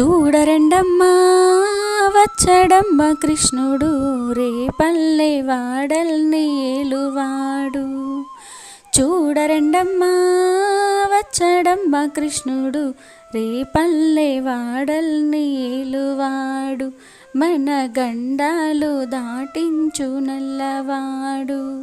చూడరండమ్మా వచ్చడమ్మ కృష్ణుడు. రేపల్లె వాడల్ని ఏలువాడు. చూడరండమ్మా వచ్చడమ్మ కృష్ణుడు. రేపల్లె వాడల్ని ఏలువాడు. మన గండాలు దాటించు నల్లవాడు.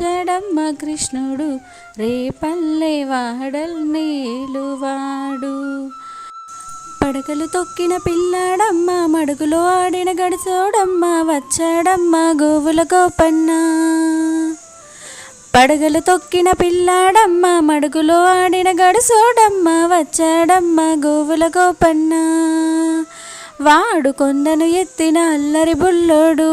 వచ్చాడమ్మ కృష్ణుడు రేపల్లె వాడల్ ఏలువాడు పడకలు తొక్కిన పిల్లాడమ్మ మడుగులో ఆడిన గడిచోడమ్మ వచ్చాడమ్మ గోవుల గోపన్న. పడగలు తొక్కిన పిల్లాడమ్మ మడుగులో ఆడిన గడుసోడమ్మ వచ్చాడమ్మ గోవుల గోపన్న. వాడు కొండను ఎత్తిన అల్లరి బుల్లోడు.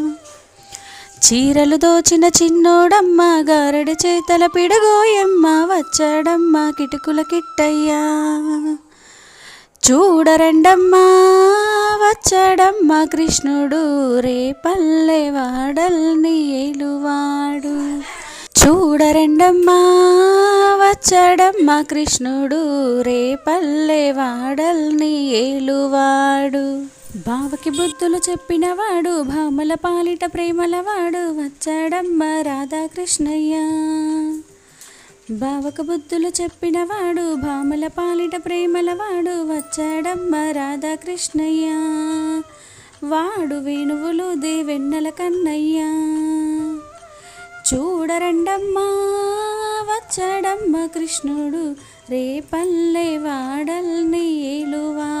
చీరలు దోచిన చిన్నోడమ్మ గారడి చేతల పిడగోయమ్మ వచ్చాడమ్మ కిటుకుల కిట్టయ్యా. చూడరండమ్మా వచ్చాడమ్మ కృష్ణుడు రేపల్లె వాడల్ని ఏలువాడు. చూడరండమ్మా వచ్చాడమ్మ కృష్ణుడు రేపల్లె వాడల్ని ఏలువాడు. బావకి బుద్ధులు చెప్పినవాడు భామల పాలిట ప్రేమలవాడు వచ్చాడమ్మ రాధాకృష్ణయ్య. బావక బుద్ధులు చెప్పినవాడు భామల పాలిట ప్రేమలవాడు వచ్చాడమ్మ రాధాకృష్ణయ్య. వాడు వేణువులు దేవెన్నెల కన్నయ్య. చూడరండమ్మా వచ్చాడమ్మ కృష్ణుడు రేపల్లె వాడల్ని ఏలువా.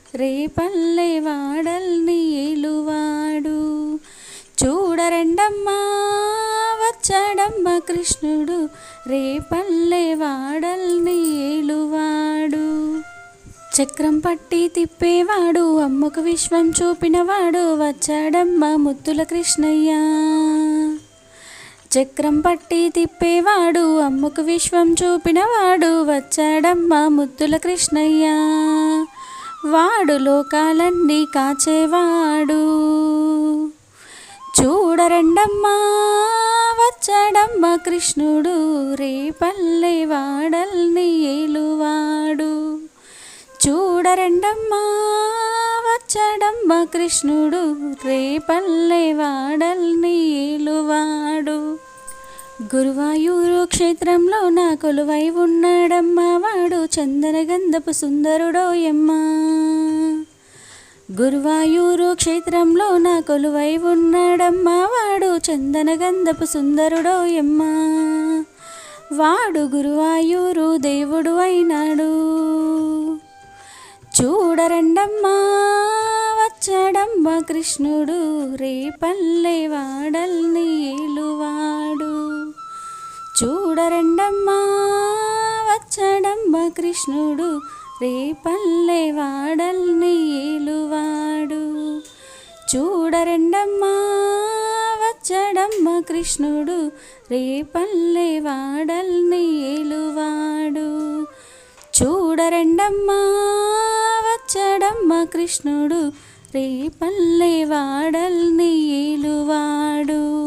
రేపల్లె వాడల్ని ఏలువాడు చూడరండమ్మా వచ్చాడమ్మ కృష్ణుడు. రేపల్లె వాడల్ని ఏలువాడు చక్రం పట్టి తిప్పేవాడు అమ్మకు విశ్వం చూపినవాడు వచ్చాడమ్మ ముత్తుల కృష్ణయ్య. చక్రం పట్టి తిప్పేవాడు అమ్మకు విశ్వం చూపినవాడు వచ్చాడమ్మ ముత్తుల కృష్ణయ్య. వాడు లోకాలన్నీ కాచేవాడు. చూడరండమ్మా వచ్చాడమ్మ కృష్ణుడు రేపల్లె వాడల్ని ఏలువాడు. చూడరండమ్మా వచ్చాడమ్మ కృష్ణుడు రేపల్లె వాడల్ని ఏలువాడు. గురువాయూరు క్షేత్రంలో నా కొలువై ఉన్నాడమ్మ. వాడు చందనగంధపు సుందరుడోయమ్మ గురువాయూరు క్షేత్రంలో నా కొలువై ఉన్నాడమ్మ. వాడు చందనగంధపు సుందరుడోయమ్మ వాడు గురువాయూరు దేవుడు అయినాడు. చూడరండమ్మా వచ్చాడమ్మ కృష్ణుడు. రేపల్లె వాడల్ని ఏలువాడు. చూడరండమ్మా వచ్చడమ్మ కృష్ణుడు. రేపల్లె వాడల్ని ఏలువాడు. చూడరండమ్మా వచ్చడమ్మ కృష్ణుడు. రేపల్లె వాడల్ని ఏలువాడు. చూడరండమ్మా వచ్చడమ్మ కృష్ణుడు. రేపల్లె వాడల్ని ఏలువాడు.